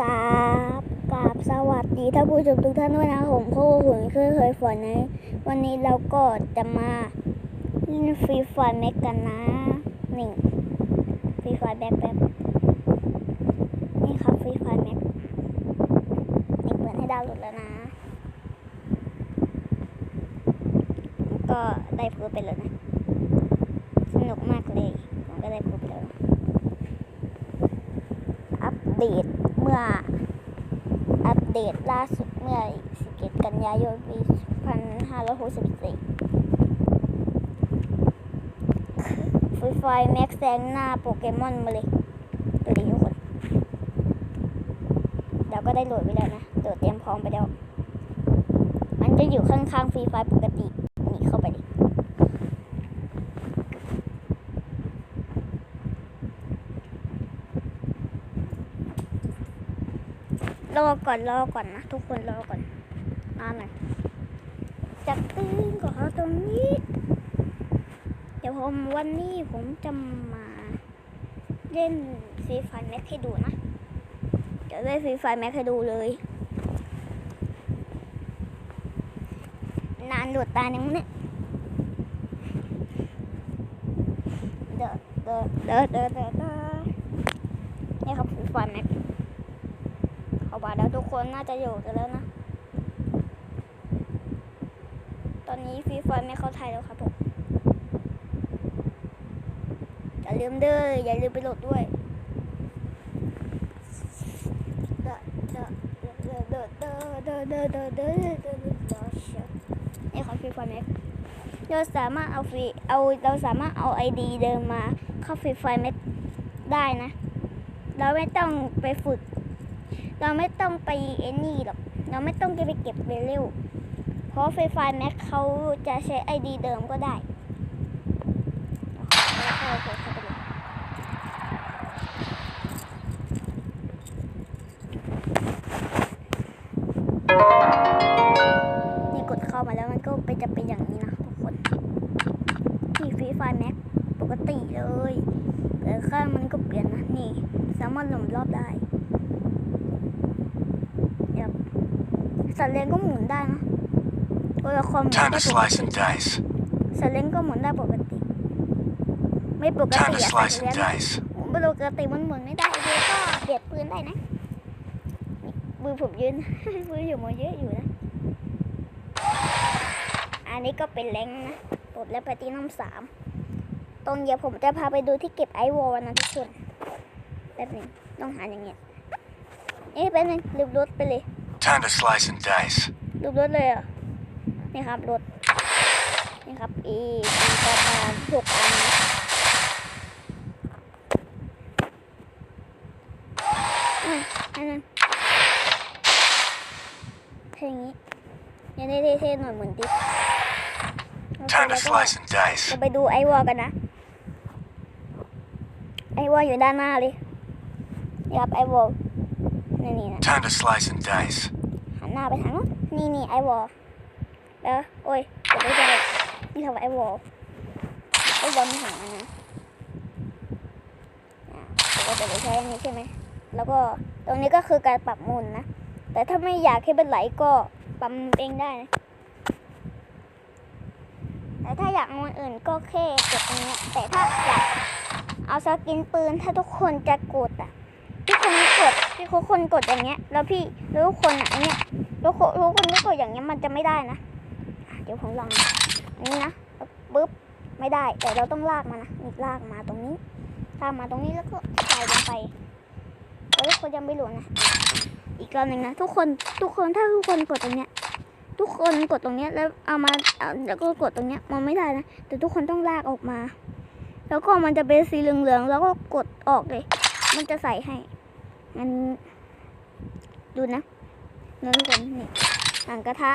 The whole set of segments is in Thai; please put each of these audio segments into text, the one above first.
กราบกราบสวัสดีท่านผู้ชมทุกท่านด้วยนะผมโคหุนคือเคยฝนนะวันนี้เราก็จะมาเล่นฟรีไฟแม็กกันนะนี่ฟรีไฟแบ็คแบ็คนี่ครับฟรีไฟแม็กนี่เปิดให้ดาวน์โหลดแล้วนะ ก็ได้เพิ่มไปเลยนะ สนุกมากเลยผมก็ได้เพิ่มไปแล้วอัปเดต เมื่ออัปเดตล่าสุดเมื่อ17กันยายน ปี 2564ฟรีไฟแม็กแซงหน้าโปเกมอนมาเลยตัวดีทุกคนเดี๋ยวก็ได้โหลดไปแล้วนะโหลดเตรียมพร้อมไปแล้ว มันจะอยู่ข้างๆฟรีไฟปกติ นี่เข้าไปดิ รอก่อนรอก่อนนะทุกคนรอก่อนรอหน่อยจับตื้นก่อนตรงนี้ เดี๋ยวผมวันนี้ผมจะมาเล่นฟรีไฟแม็กให้ดูนะจะเล่นฟรีไฟแม็กให้ดูเลย นานหลุดตาหนึ่งเนี่ยเดอเดอเดอเดอเดอเดอนี่ครับฟรีไฟแม็กเอกมาแล้วทุกคนน่าจะอยู่กันแล้วนะ ตอนนี้ฟรีไฟไม่เข้าไทยแล้วครับผม อย่าลืมเด้ออย่าลืมไปโหลดด้วยนี่ของฟรีไฟแม็กเราสามารถเอาฟรีเอาเราสามารถเอาไอดีเดิมมาเข้าฟรีไฟแม็กได้นะ เราไม่ต้องไปฝึก เราไม่ต้องไปเอ็นนี่หรอก เราไม่ต้องไปเก็บเวลเพราะไฟฟ้าแม็กเขาจะใช้ไอดีเดิมก็ได้นี่กดเข้ามาแล้วมันก็ไปจะเป็นอย่างนี้นะทุกคนนี่ฟรีไฟแม็กปกติเลยแต่ข้ามันก็เปลี่ยนนะนี่ สามารถหลมรอบได้ สัตว์เลี้ยงก็หมุนได้นะตัวละครหมุน Time ได้ to ปก slice ติ and dice. สัตว์เลี้ยงก็หมุนได้ปกติ ไม่ปก Time ติ to อะสัต slice ว์เลี้ย and ง dice. ปกติมันหมุนไม่ได้เดี๋ยวก็เปลี่ยนปืนได้นะนี่มือผมยืนมืออยู่มาเยอะอยู่นะ อันนี้ก็เป็นแรงนะปลดแล้วไปตีน้ำสามตรงเดี๋ยวผมจะพาไปดูที่เก็บไอวอลนะทุกคนแป๊บหนึงต้องหาอย่างเงี้ยเอ๊ะแป๊บหนึงลืมรถไปเลย Time to slice and dice. รูปรถเลยเหรอะนี่ครับรถนี่ครับอีมีประมาณหกอันนะอืมอันนั้นเพลงนี้ยังได้เท่ๆหน่อยเหมือนดิฟโอเค Time แล้ to วก็ slice and dice. เราไปดูไอวอลกันนะ ไอวอลอยู่ด้านหน้าเลยนี่ครับไอวอล นี่นี่นะ Time to slice and dice. หันหน้าไปทางนู้นนี่นี่ไอวอลแล้วโอ้ยกดไม่ได้นี่ทำไอวอลไอวอลมีหางมันนะอะปกติเราใช้อันนี้ใช่ไหม แล้วก็ตรงนี้ก็คือการปรับมุนนะ แต่ถ้าไม่อยากให้เป็นไหลก็ปรับเองได้นะแต่ถ้าอยากมุนอื่นก็แค่กดตรงเนี้ยแต่ถ้าอยากเอาสกินปืนถ้าทุกคนจะกดอะทุกคน กดทุกคนกดอย่างเงี้ย แล้วพี่แล้วทุกคนอะอันเนี้ยทุกคนทุกคนก็กดอย่างเงี้ยมันจะไม่ได้นะ เดี๋ยวผมลองอันนี้นะปึ๊บไม่ได้แต่เราต้องลากมานะนี่ลากมาตรงนี้ลากมาตรงนี้แล้วก็ใส่ลงไปแล้วทุกคนยังไม่รู้นะ อีกรอบหนึ่งนะทุกคนทุกคนถ้าทุกคนกดตรงเนี้ยทุกคนกดตรงเนี้ยแล้วเอามาเอาแล้วก็กดตรงเนี้ยมันไม่ได้นะแต่ทุกคนต้องลากออกมา แล้วก็มันจะเป็นสีเหลืองๆแล้วก็กดออกเลย มันจะใส่ให้ งั้นดูนะนะทุกคนนี่หนังกระทะ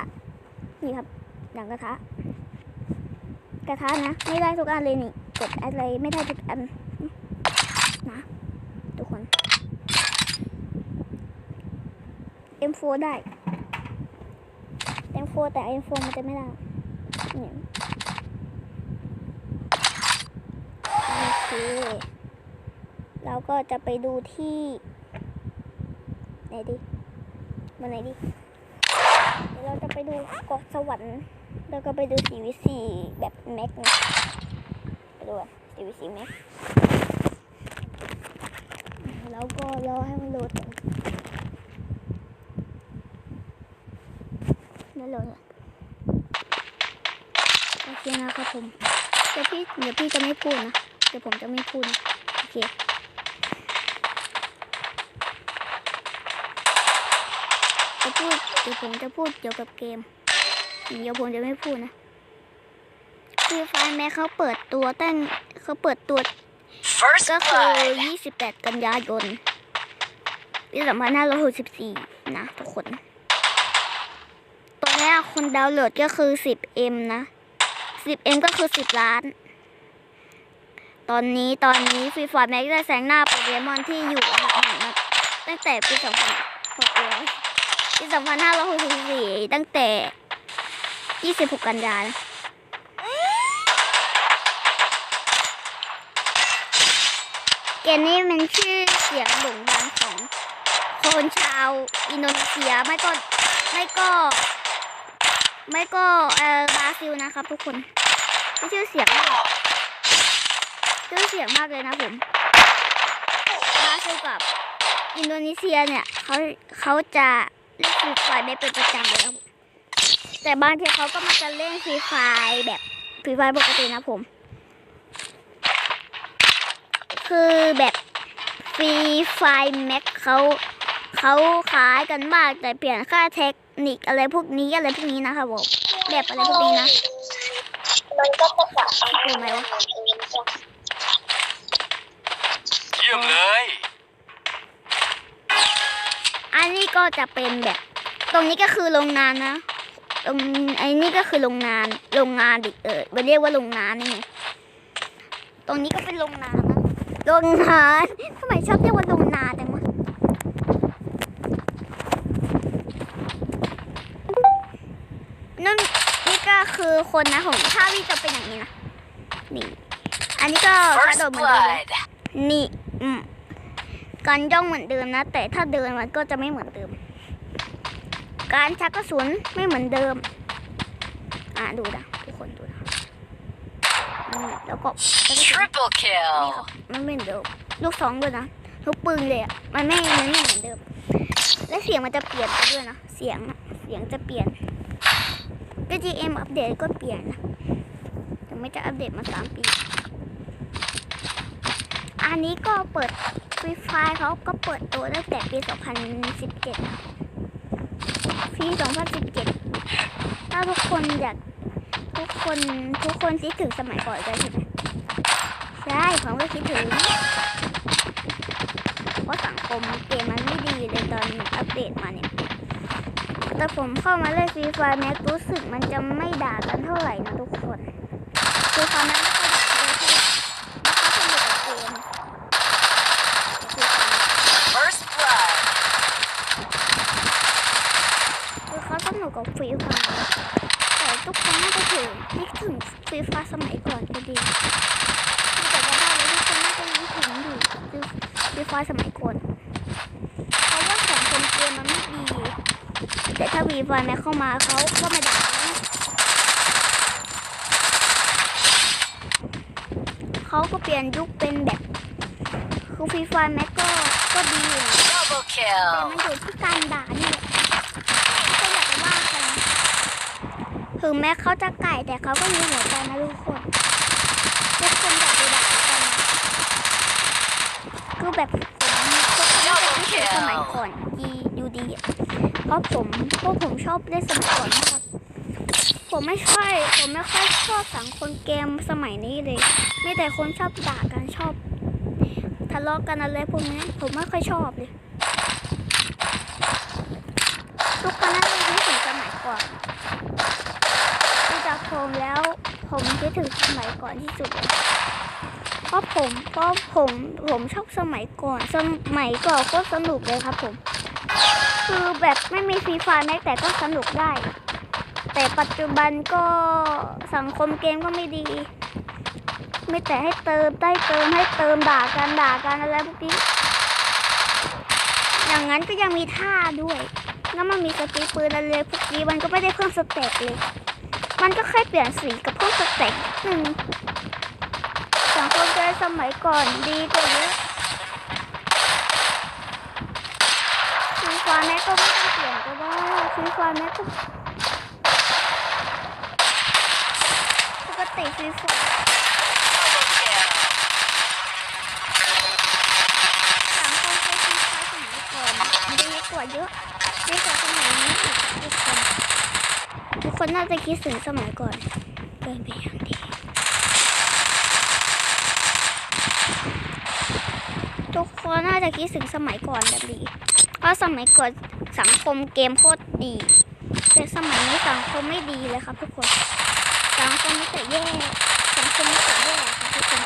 นี่ครับหนังกระทะ กระทะนะ ไม่ได้ทุกอันเลยนี่ กดอะไรไม่ได้ทุกอันนะทุกคน M4 ได้ M4 แต่ M4 มันจะไม่ได้นี่โอเคเราก็จะไปดูที่ ไหนดีมาไหนดีเดี๋ยวเราจะไปดูเกาะสวรรค์แล้วก็ไปดูสีวิสีแบบแม็กนะไปดูอะสีวิสีแม็กแล้วก็รอให้มันโหลดก่อนนั่นโหลดอะโอเคนะครับผมเดี๋ยวพี่เดี๋ยวพี่จะไม่พูดนะเดี๋ยวผมจะไม่พูดนะโอเค จะพูด เดี๋ยวผมจะพูดเกี่ยวกับเกม เดี๋ยวผมจะไม่พูดนะคือไฟแม้เขาเปิดตัวตั้งเขาเปิดตัว First ก็คือ blood. 28 กันยายนปี2564 นะทุกคนตัวเนี้ยคนดาวน์โหลดก็คือ 10M นะ 10M ก็คือ 10 ล้าน ตอนนี้ตอนนี้ฟรีฟอร์แม็กได้แซงหน้าโปเกมอนที่อยู่ห่างมาตั้งแต่ปี 2006 ปี2564 ตั้งแต่ 26 กันยายนเกมนี้มันชื่อเสียงโด่งดังของคนชาวอินโดนีเซียไม่ก็ไม่ก็ ไม่ก็เออบราซิลนะครับทุกคนมีชื่อเสียงมากชื่อเสียงมากเลยนะผมบราซิลกับอินโดนีเซียเนี่ยเขาเขาจะ เล่นฟรีไฟไม่เป็นประจำเลยครับผมแต่บางทีเขาก็มาจะเล่นฟรีไฟแบบฟรีไฟปกตินะผม คือแบบฟรีไฟแม็กเขาเขาขายกันมากแต่เปลี่ยนค่าเทคนิคอะไรพวกนี้อะไรพวกนี้นะครับผมแบบอะไรพวกนี้นะ มันก็จะกลับไปเปลี่ยนไหมวะเยี่ยมเลย ก็จะเป็นแบบ ตรงนี้ก็คือโรงงานนะ ตรงไอ้นี่ก็คือโรงงานโรงงานดิเออไปเรียกว่าโรงงานนี่ไงตรงนี้ก็เป็นโรงงานนะโรงงานทำไมชอบเรียกว่าโรงงานจังวะนั่นนี่ก็คือคนนะของถ้าวิจะเป็นอย่างนี้นะนี่ อันนี้ก็กระโดดเหมือนเดิมเลย blood. นี่อืม การย่องเหมือนเดิมนะ แต่ถ้าเดินมันก็จะไม่เหมือนเดิม การชักกระสุนไม่เหมือนเดิม อ่าดูนะทุกคนดูนะอืมแล้วก็แล้วก็ Triple นี่ kill. ครับมันไม่เหมือนเดิมลูกสองด้วยนะลูกปืนเลยอะมันไม่มันไม่เหมือนเดิม และเสียงมันจะเปลี่ยนไปด้วยนะเสียงอะเสียงจะเปลี่ยน BGM อัปเดตก็เปลี่ยนนะถึงไม่จะอัปเดตมาสามปี อันนี้ก็เปิด ฟรีไฟเขาก็เปิดตัวตั้งแต่ปี 2017 ปี 2017 ถ้าทุกคนอยากทุกคนทุกคนคิดถึงสมัยก่อนกันใช่ไหมใช่ผมก็คิดถึงเพราะสังคมเกมมันไม่ดีเลยตอนอัปเดตมาเนี่ย แต่ผมเข้ามาเล่นฟรีไฟแม็กรู้สึกมันจะไม่ด่ากันเท่าไหร่นะทุกคนคือความนั้นไม่ค่อยด่ากันเท่าไหร่ไม่ค่อยสนุกกับเกม First blood. คือเขาสนุกกับฟรีไฟแต่ทุกคนน่าจะถึงนึกถึงฟรีไฟสมัยก่อนก็ดีแต่ว่าได้แล้วทุกคนน่าจะนึกถึงอยู่คือ ฟรีไฟสมัยก่อนเพราะว่าสังคมเกมมันไม่ดี แต่ถ้าฟรีไฟแม็กเข้ามาเขาก็ไม่ด่ากันนะเขาก็เปลี่ยนยุคเป็นแบบคือฟรีไฟแม็กก็ก็ดีอยู่นะ Double แต่ kill. มันอยู่ที่การด่านี่แหละไม่ใช่อยากจะว่าใครนะถึงแม้เขาจะไก่แต่เขาก็มีหัวใจนะทุกคน ทุกคนอยากไปด่ากันนะคือ แบบผมทุกคนน่าจะคิดถึงสมัยก่อนดีอยู่ดีเพราะผมเพราะผมชอบเล่นสมัยก่อนมากผมไม่ค่อยผมไม่ค่อยชอบสังคมเกมสมัยนี้เลยไมีแต่คนชอบด่ากันชอบทะเลาะกันอะไรพวกนี้ผมไม่ค่อยชอบเลยทุกคนน่าจะคิดถึงสมัยก่อนดูจากผมแล้วผมคิดถึงสมัยก่อนที่สุดเลย ราะผมเพราะผมผมชอบสมัยก่อน สมัยก่อนก็สนุกเลยครับผม คือแบบไม่มีฟรีไฟแม้แต่ก็สนุกได้ แต่ปัจจุบันก็สังคมเกมก็ไม่ดี ไม่แต่ให้เติมได้เติมให้เติมด่ากันด่ากันอะไรพวกนี้อย่างนั้นก็ยังมีท่าด้วยแล้วมันมีสกิลปืนอะไรเลยพวกนี้มันก็ไม่ได้เพิ่มสเต็กเลย มันก็แค่เปลี่ยนสีกับเพิ่มสเต็กหนึ่ง สมัยก่อนดีกว่าเยอะฟรีไฟาแม่ก็ไม่ต้องเปลี่ยนก็ได้ฟรีไฟาแม่ก็ปกติฟรีไฟ Double kill. สังคมเกมฟรีไฟสมัยก่อนดีกว่าเยอะดีกว่าสมัยนี้อีกทุกคนทุกคนน่าจะคิดถึงสมัยก่อนเกินไปอย่างดี ทุกคนน่าจะคิดถึงสมัยก่อนแบบนี้ เพราะสมัยก่อนสังคมเกมโคตรดี แต่สมัยนี้สังคมไม่ดีเลยครับทุกคน สังคมมีแต่แย่ สังคมมีแต่แย่ครับทุกคน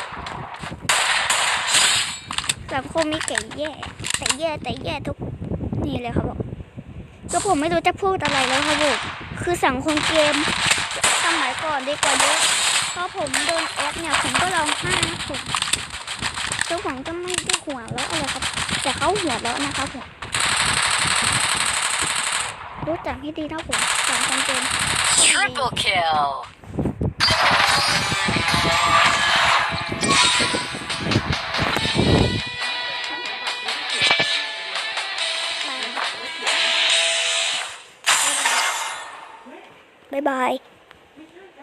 สังคมมีแต่แย่ แต่แย่แต่แย่ทุกนี่เลยครับผมก็ผมไม่รู้จะพูดอะไรแล้วครับผมคือสังคมเกมสมัยก่อนดีกว่าเยอะเพราะผมโดนแอดเนี่ยผมก็ร้องไห้นะผม แล้วผมก็ไม่ได้หัวแล้วอะไรครับ แต่เขาหัวแล้วนะครับผมรู้จักให้ดีนะผมสังคมเกม Triple kill. บ๊ายบาย